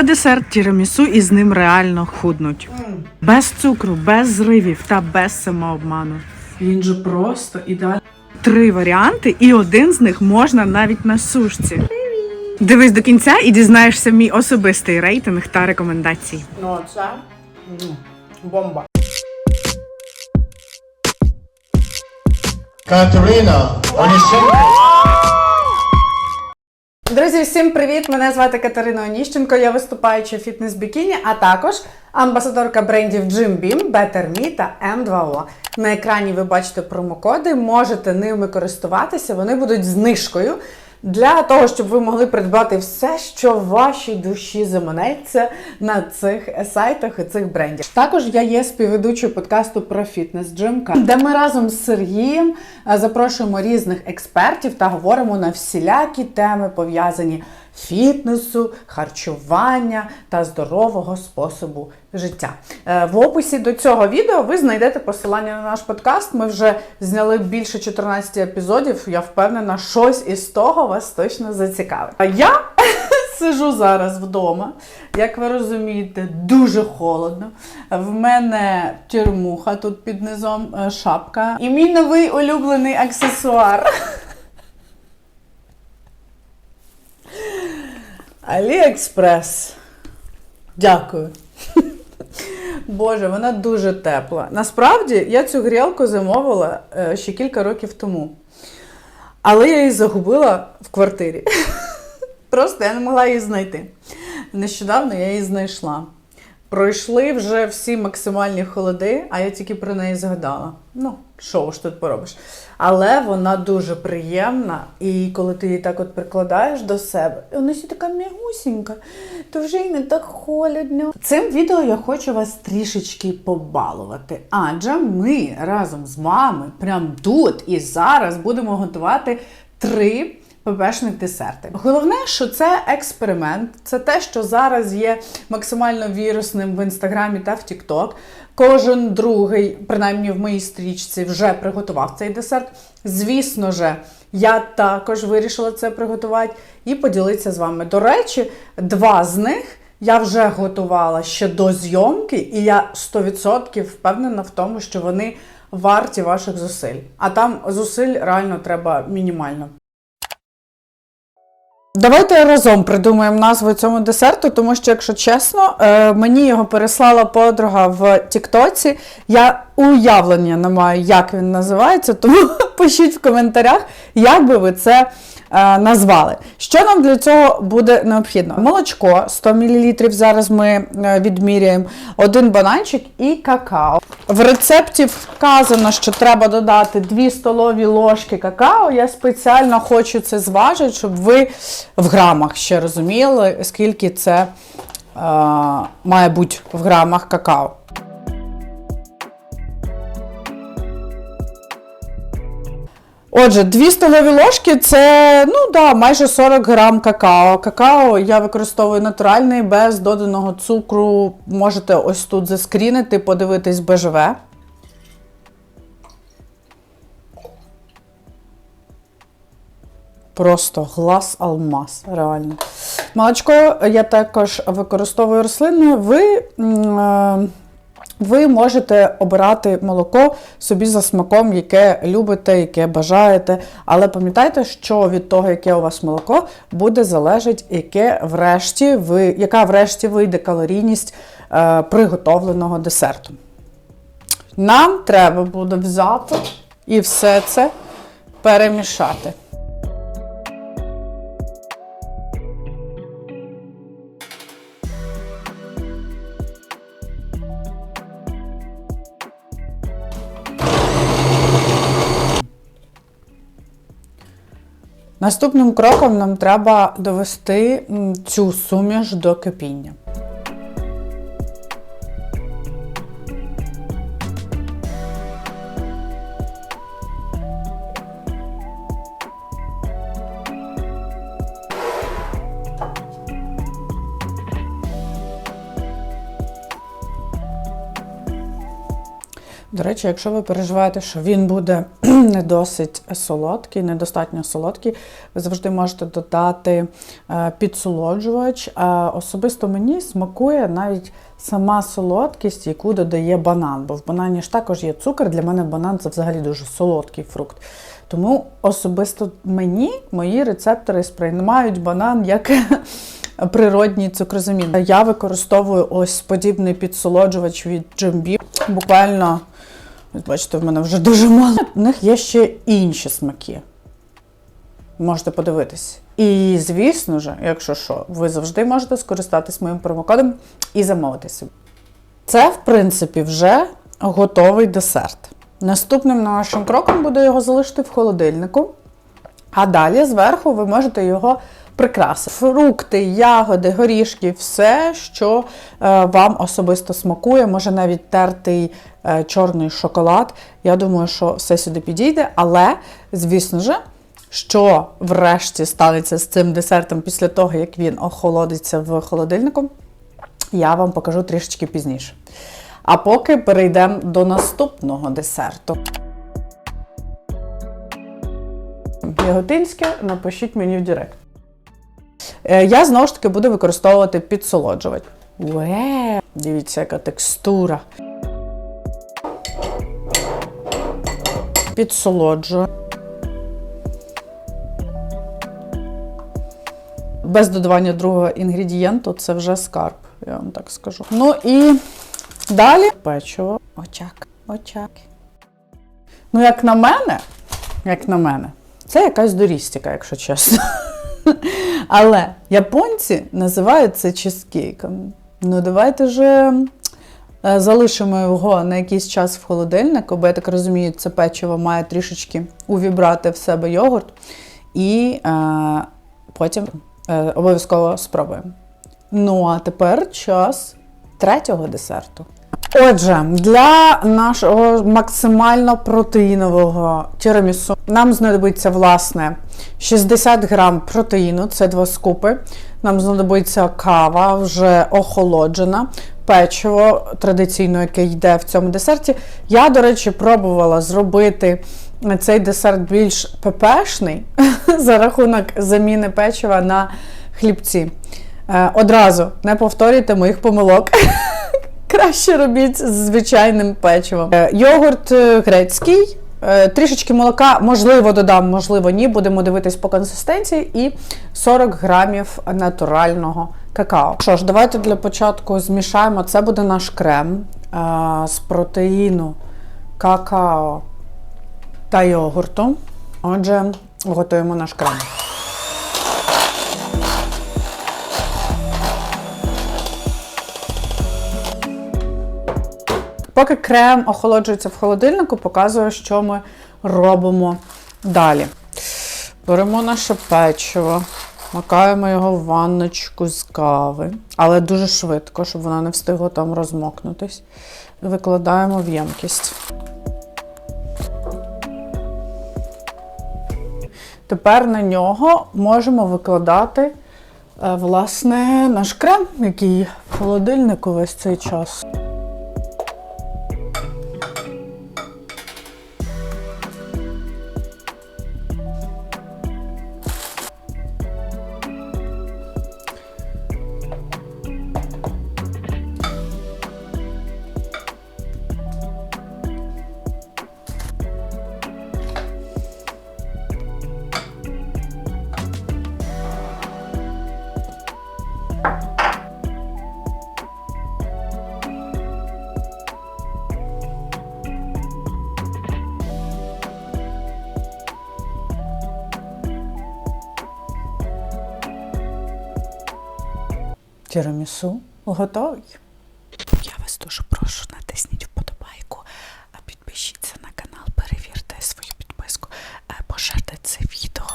Це десерт тірамісу і з ним реально худнуть. Без цукру, без зривів та без самообману. Він же просто ідеальний. Три варіанти, і один з них можна навіть на сушці. Дивись до кінця і дізнаєшся мій особистий рейтинг та рекомендації. Ну, це бомба. Катерина Онищенко. Друзі, всім привіт! Мене звати Катерина Оніщенко. Я виступаюча фітнес бікіні, а також амбасадорка брендів Jim Beam, Better Me та M2O. На екрані ви бачите промокоди, можете ними користуватися, вони будуть знижкою. Для того, щоб ви могли придбати все, що вашій душі заманеться на цих сайтах і цих брендів. Також я є співведучою подкасту про фітнес Джимка, де ми разом з Сергієм е, запрошуємо різних експертів та говоримо на всілякі теми пов'язані фітнесу, харчування та здорового способу життя. Е, В описі до цього відео ви знайдете посилання на наш подкаст. Ми вже зняли більше 14 епізодів. Я впевнена, щось із того вас точно зацікавить. А я сижу зараз вдома. Як ви розумієте, дуже холодно. В мене тюрмуха тут під низом е, шапка. І мій новий улюблений аксесуар. Аліекспрес. Дякую. Боже, вона дуже тепла. Насправді я цю грілку замовила е, ще кілька років тому. Але я її загубила в квартирі. Просто я не могла її знайти. Нещодавно я її знайшла. Пройшли вже всі максимальні холоди, а я тільки про неї згадала. Ну, що ж тут поробиш? Але вона дуже приємна, і коли ти її так от прикладаєш до себе, і вона ще така м'ягусінька, то вже й не так холодно. Цим відео я хочу вас трішечки побалувати, адже ми разом з вами прямо тут і зараз будемо готувати три ППшних десерти. Головне, що це експеримент, це те, що зараз є максимально вірусним в інстаграмі та в Тікток. Кожен другий, принаймні в моїй стрічці, вже приготував цей десерт. Звісно же, я також вирішила це приготувати і поділитися з вами. До речі, два з них я вже готувала ще до зйомки, і я 100% впевнена в тому, що вони варті ваших зусиль. А там зусиль реально треба мінімально. Давайте разом придумаємо назву цьому десерту, тому що, якщо чесно, е, мені його переслала подруга в Тіктоці. Я уявлення не маю, як він називається, тому пишіть в коментарях, як би ви це назвали. Що нам для цього буде необхідно? Молочко 100 мл, зараз ми е, відміряємо, один бананчик і какао. В рецепті вказано, що треба додати 2 столові ложки какао. Я спеціально хочу це зважити, щоб ви в грамах ще розуміли, скільки це е, має бути в грамах какао. Отже, 2 столові ложки це ну да, майже 40 грам какао. Какао я використовую натуральний, без доданого цукру. Можете ось тут заскрінити, подивитись БЖВ. Просто глаз алмаз, реально. Молочко я також використовую рослинне. Ви, е, ви можете обирати молоко собі за смаком, яке любите, яке бажаєте. Але пам'ятайте, що від того, яке у вас молоко, буде залежати, яке врешті ви, яка врешті вийде калорійність е, приготовленого десерту. Нам треба буде взяти і все це перемішати. Наступним кроком нам треба довести цю суміш до кипіння. До речі, якщо ви переживаєте, що він буде не досить солодкий, недостатньо солодкий, ви завжди можете додати е, підсолоджувач. Особисто мені смакує навіть сама солодкість, яку додає банан. Бо в банані ж також є цукор. Для мене банан це взагалі дуже солодкий фрукт. Тому особисто мені мої рецептори сприймають банан як природній цукрозамін. Я використовую ось подібний підсолоджувач від Джембі. Буквально, бачите, в мене вже дуже мало. У них є ще інші смаки. Можете подивитись. І, звісно ж, якщо що, ви завжди можете скористатись моїм промокодом і замовити собі. Це, в принципі, вже готовий десерт. Наступним нашим кроком буде його залишити в холодильнику. А далі зверху ви можете його прикрасити. Фрукти, ягоди, горішки, все, що е, вам особисто смакує, може навіть тертий е, чорний шоколад. Я думаю, що все сюди підійде, але, звісно ж, що врешті станеться з цим десертом після того, як він охолодиться в холодильнику, я вам покажу трішечки пізніше. А поки перейдемо до наступного десерту. Яготинське, напишіть мені в Директ. Е, Я знову ж таки буду використовувати підсолоджувач. Уе, дивіться, яка текстура. Підсолоджую. Без додавання другого інгредієнту це вже скарб, я вам так скажу. Ну і далі печиво. Очак. Очак. Ну, як на мене, як на мене, це якась дорістіка, якщо чесно. Але японці називають це чизкейком. Ну, давайте же е, залишимо його на якийсь час в холодильнику, бо я так розумію, це печиво має трішечки увібрати в себе йогурт. І е, потім е, обов'язково спробуємо. Ну, а тепер час третього десерту. Отже, для нашого максимально протеїнового тірамісу нам знадобиться власне 60 грам протеїну, це два скупи. Нам знадобиться кава, вже охолоджена, печиво традиційно, яке йде в цьому десерті. Я, до речі, пробувала зробити цей десерт більш пепешний за рахунок заміни печива на хлібці. Е, Одразу не повторюйте моїх помилок. Краще робіть з звичайним печивом. Е, Йогурт е, грецький, е, трішечки молока, можливо, додам, можливо, ні. Будемо дивитись по консистенції. І 40 грамів натурального какао. Що ж, давайте для початку змішаємо. Це буде наш крем з протеїну, какао та йогурту. Отже, готуємо наш крем. Поки крем охолоджується в холодильнику, показую, що ми робимо далі. Беремо наше печиво, макаємо його в ванночку з кави, але дуже швидко, щоб вона не встигла там розмокнутись. Викладаємо в ємкість. Тепер на нього можемо викладати е, власне наш крем, який в холодильнику весь цей час. Тірамісу готовий. Я вас дуже прошу, натисніть вподобайку, підпишіться на канал, перевірте свою підписку, е, поширте це відео,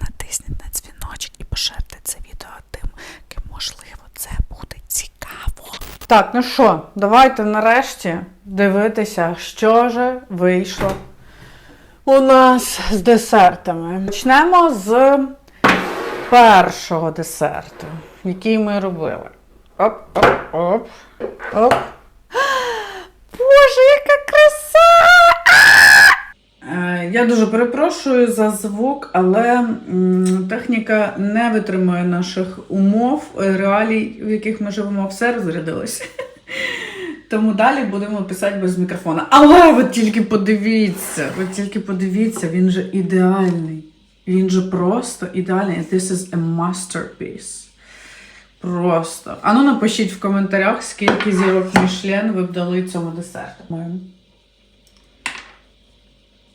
натисніть на дзвіночок і поширте це відео тим, ким можливо це буде цікаво. Так, ну що, давайте нарешті дивитися, що же вийшло у нас з десертами. Почнемо з першого десерту, який ми робили. Оп, оп, оп, оп. Боже, яка краса! Е, Я дуже перепрошую за звук, але техніка не витримує наших умов, е, реалій, в яких ми живемо, все розрядилося. Тому далі будемо писати без мікрофона. Але ви тільки подивіться, ви тільки подивіться, він же ідеальний. Він же просто ідеальний. This is a masterpiece. Просто. Ану напишіть в коментарях, скільки зірок Мішлен ви б дали цьому десерту.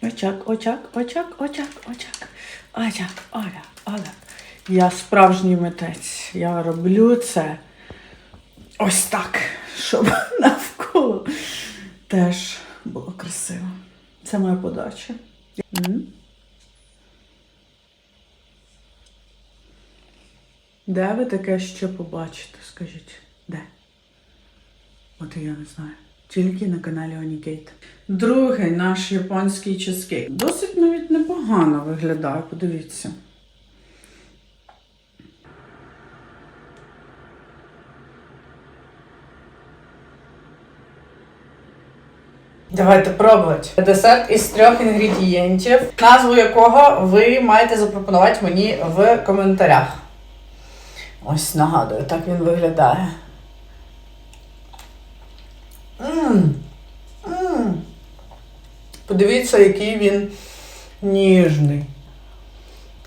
Очак, очак, очак, очак, очак. Очак, оля, оля. Я справжній митець. Я роблю це ось так, щоб навколо теж було красиво. Це моя подача. Де ви таке ще побачите, скажіть? Де? От я не знаю. Тільки на каналі Онікейт. Другий наш японський чизкейк. Досить навіть непогано виглядає, подивіться. Давайте пробувати. Десерт із трьох інгредієнтів, назву якого ви маєте запропонувати мені в коментарях. Ось нагадую, так він виглядає. Мм. Мм. Подивіться, який він ніжний.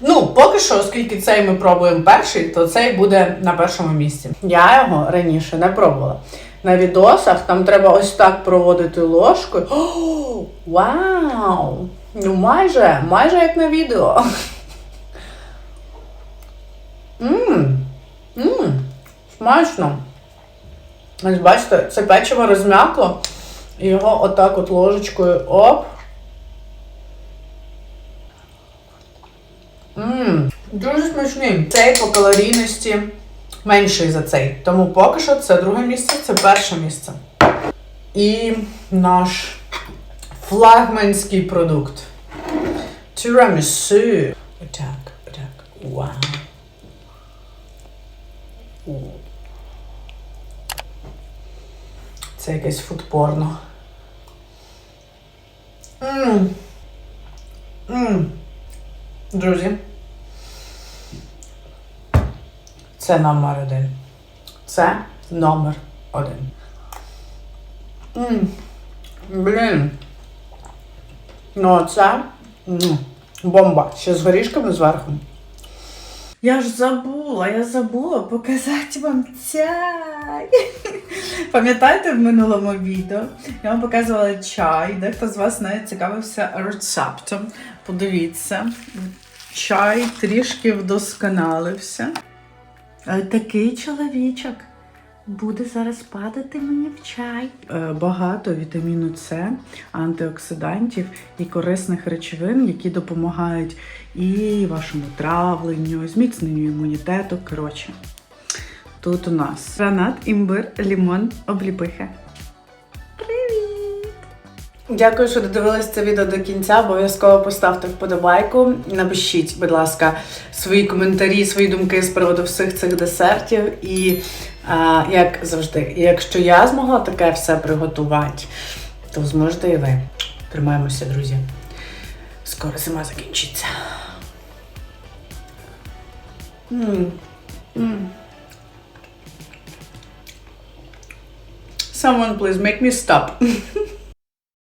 Ну, поки що, оскільки цей ми пробуємо перший, то цей буде на першому місці. Я його раніше не пробувала. На відосах там треба ось так проводити ложкою. О, вау! Ну майже, майже як на відео. Смачно. Ось бачите, це печиво розм'якло. І його отак от ложечкою оп. Мм, дуже смачний. Цей по калорійності менший за цей. Тому поки що це друге місце, це перше місце. І наш флагманський продукт. Тірамісу. Отак, отак. Вау. О. Це якесь фудпорно. Мм. Мм. Друзі. Це номер один. Це номер один. Мм. Блін. Ну, це м, бомба. Ще з горішками зверху. Я ж забула, я забула показати вам чай. Пам'ятаєте в минулому відео? Я вам показувала чай, дехто з вас навіть цікавився рецептом. Подивіться, чай трішки вдосконалився. Такий чоловічок буде зараз падати мені в чай. Е, Багато вітаміну С, антиоксидантів і корисних речовин, які допомагають і вашому травленню, зміцненню імунітету. Коротше, тут у нас гранат, імбир, лімон, обліпиха. Дякую, що додивились це відео до кінця. Обов'язково поставте вподобайку. Напишіть, будь ласка, свої коментарі, свої думки з приводу всіх цих десертів. І а, як завжди, якщо я змогла таке все приготувати, то зможете і ви. Тримаємося, друзі. Скоро зима закінчиться. М. М. Someone please make me stop.